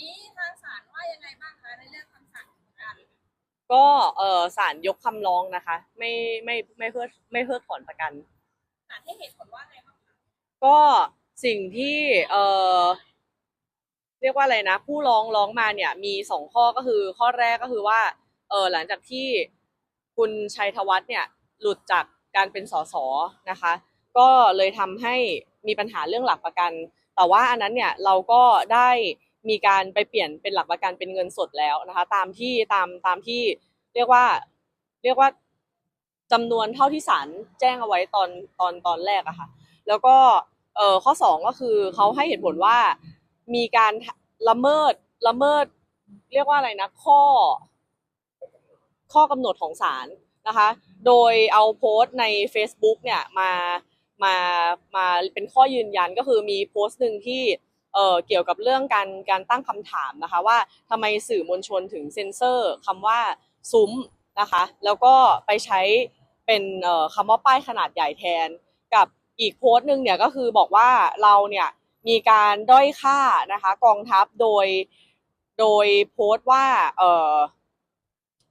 นี้ทางศาลว่ายังไงบ้างคะในเรื่องคำสั่งของการก็เออศาลยกคำร้องนะคะ ไม่ไม่ไม่เพิกไม่เพิกถอนประกัน ศาลให้เหตุผลว่าไงบ้างคะก็สิ่งที่เออเรียกว่าอะไรนะ ผู้ร้องร้องมาเนี่ย มีสองข้อก็คือ ข้อแรกก็คือว่าเออหลังจากที่คุณชัยธวัฒน์เนี่ยหลุดจากการเป็นสสนะคะ ก็เลยทำให้มีปัญหาเรื่องหลักประกัน แต่ว่าอันนั้นเนี่ยเราก็ได้ มีการไปเปลี่ยนเป็นหลักประกันเป็นเงินสดแล้วนะคะ ตามที่ตามตามที่เรียกว่า เรียกว่าจำนวนเท่าที่ศาลแจ้งเอาไว้ตอนตอนตอนแรกอะค่ะ แล้วก็เอ่อข้อสองก็คือเขาให้เหตุผลว่ามีการละเมิดละเมิด เรียกว่าอะไรนะข้อ ข้อกำหนดของศาลนะคะ โดยเอาโพสต์ใน Facebook เนี่ยมามามาเป็นข้อยืนยันก็คือมีโพสต์หนึ่งที่ เเกี่ยวกับเรื่องการการตั้งคำถามนะคะว่าทำไมสื่อมวลชนถึงเซ็นเซอร์คำว่าซุ้มนะคะแล้วก็ไปใช้เป็นเอ่อคำว่าป้ายขนาดใหญ่แทน กับอีกโพสต์หนึ่งเนี่ยก็คือบอกว่าเราเนี่ยมีการด้อยค่านะคะกองทัพโดยโดยโพสต์ว่าเออ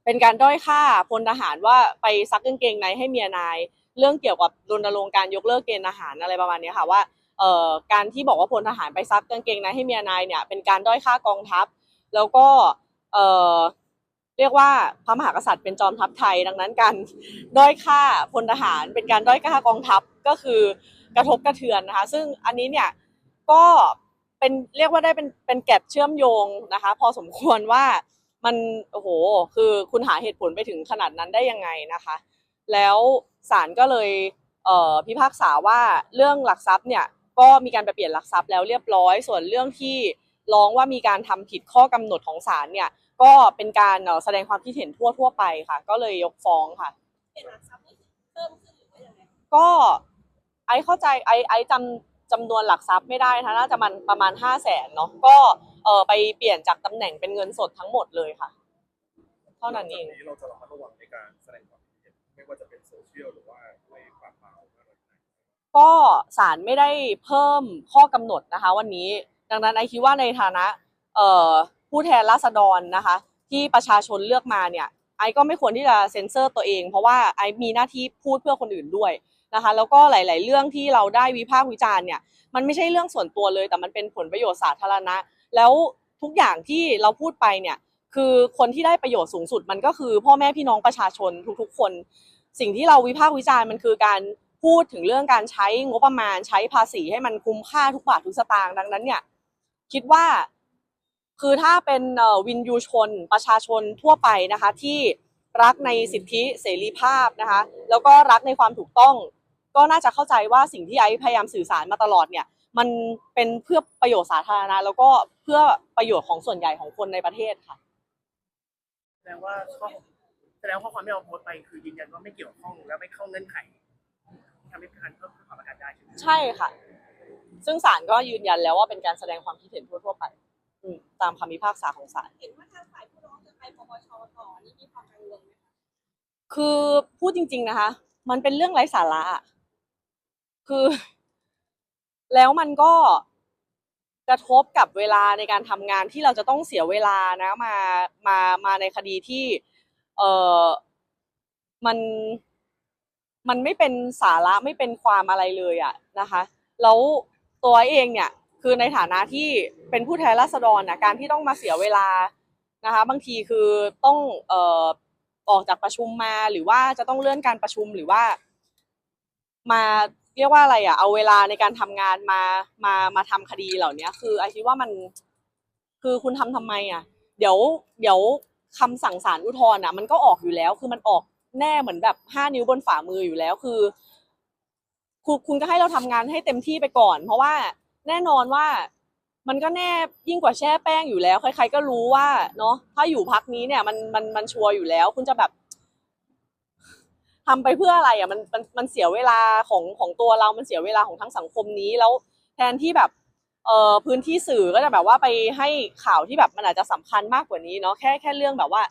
เป็นการด้อยค่าพลทหารว่าไปซักกางเกงในให้เมียนาย เรื่องเกี่ยวกับรณรงค์การยกเลิกเกณฑ์อาหารอะไรประมาณนี้ค่ะว่า การที่บอกว่าพลทหารไปซักกางเกงในให้เมียนายเนี่ยเป็นการด้อยค่ากองทัพ แล้วก็เเรียกว่าพระมหากษัตริย์เป็นจอมทัพไทยดังนั้นการด้อยค่าพลทหาร เป็นการด้อยค่ากองทัพก็คือกระทบกระเทือนนะคะ ซึ่งอันนี้เนี่ยก็เป็นเรียกว่าได้เป็นเป็นแกลบเชื่อมโยงนะคะ พอสมควรว่ามันโอ้โหคือคุณหาเหตุผลไปถึงขนาดนั้นได้ยังไงนะคะ แล้วศาลก็เลยเพิพากษาว่าเรื่องหลักทรัพย์เนี่ย ก็มีการไปเปลี่ยนหลักทรัพย์แล้วเรียบร้อย ส่วนเรื่องที่ร้องว่ามีการทำผิดข้อกำหนดของศาลเนี่ย ก็เป็นการเอ่อแสดงความคิดเห็นทั่วทั่วๆไปค่ะ ก็เลยยกฟ้องค่ะเปลี่ยนหลักทรัพย์นี่คือเพิ่มขึ้นหรือว่ายังไงก็ไอเข้าใจไอไอจำจำนวนหลักทรัพย์ไม่ได้นะคะน่าจะมันประมาณห้าแสนเนาะก็เออไปเปลี่ยนจากตำแหน่งเป็นเงินสดทั้งหมดเลยค่ะ เท่านั้นเองจากนี้เราจะระมัดระวังในการแสดงความคิดเห็นไม่ว่าจะเป็นโซเชียลหรือว่าใน ก็ศาลไม่ได้เพิ่มข้อกำหนดนะคะ วันนี้ ดังนั้นไอคิดว่าในฐานะผู้แทนราษฎรนะคะ ที่ประชาชนเลือกมาเนี่ยไอก็ไม่ควรที่จะเซ็นเซอร์ตัวเอง เพราะว่าไอมีหน้าที่พูดเพื่อคนอื่นด้วยนะคะ แล้วก็หลาย ๆ เรื่องที่เราได้วิพากษ์วิจารณ์เนี่ยมันไม่ใช่เรื่องส่วนตัวเลย แต่มันเป็นผลประโยชน์สาธารณะ แล้วทุกอย่างที่เราพูดไปเนี่ยคือคนที่ได้ประโยชน์สูงสุดมันก็คือพ่อแม่พี่น้องประชาชนทุกๆ คน สิ่งที่เราวิพากษ์วิจารณ์มันคือการ พูดถึงเรื่องการใช้งบประมาณใช้ภาษีให้มันคุ้มค่าทุกบาททุกสตางค์ดังนั้นเนี่ยคิดว่าคือถ้าเป็นวินยูชนประชาชนทั่วไปนะคะที่รักในสิทธิเสรีภาพนะคะแล้วก็รักในความถูกต้อง ก็น่าจะเข้าใจว่าสิ่งที่ไอซ์พยายามสื่อสารมาตลอดเนี่ยมันเป็นเพื่อประโยชน์สาธารณะแล้วก็เพื่อประโยชน์ของส่วนใหญ่ของคนในประเทศค่ะแสดงว่าข้อแสดงว่าข้อความที่เราโพสต์ไปคือยืนยันว่าไม่เกี่ยวข้องและไม่เข้าเงื่อนไข ที่ทำให้การเพิ่มความประกันได้ใช่ไหมใช่ค่ะ ซึ่งศาลก็ยืนยันแล้วว่าเป็นการแสดงความคิดเห็นทั่วๆไปอืมตามคำพิพากษาของศาลเห็นว่าทางฝ่ายผู้ร้องจะไปปปชต่อนี่มีความกังวลไหมคะคือพูดจริง ๆนะคะ มันเป็นเรื่องไร้สาระอะคือ แล้วมันก็กระทบกับเวลาในการทำงานที่เราจะต้องเสียเวลานะ มามามาในคดีที่ เออมัน มันไม่เป็นสาระไม่เป็นความอะไรเลยอะนะคะแล้วตัวเองเนี่ยคือในฐานะที่เป็นผู้แทนราษฎรนะการที่ต้องมาเสียเวลานะคะ บางทีคือต้องเอ่อออกจากประชุมมาหรือว่าจะต้องเลื่อนการประชุมหรือว่า มาเรียกว่าอะไรอะเอาเวลาในการทำงานมามามาทำคดีเหล่านี้คือไอคิดว่ามันคือคุณทำทำไมอะเดี๋ยวเดี๋ยวคำสั่งศาลอุทธรณ์อะมันก็ออกอยู่แล้ว คือมันออก แน่เหมือนแบบห้านิ้วบนฝ่ามืออยู่แล้วคือคุณคุณก็ให้เราทำงานให้เต็มที่ไปก่อน เพราะว่าแน่นอนว่ามันก็แน่ยิ่งกว่าแช่แป้งอยู่แล้ว ใคร ๆ ก็รู้ว่าเนาะถ้าอยู่พักนี้เนี่ย มันมันมันชัวร์อยู่แล้ว คุณจะแบบทำไปเพื่ออะไรอะมันมันมันเสียเวลาของของตัวเรา มันเสียเวลาของทั้งสังคมนี้แล้ว แทนที่แบบเอ่อพื้นที่สื่อก็จะแบบว่าไปให้ข่าวที่แบบมันอาจจะสำคัญมากกว่านี้เนาะแค่แค่เรื่องแบบว่า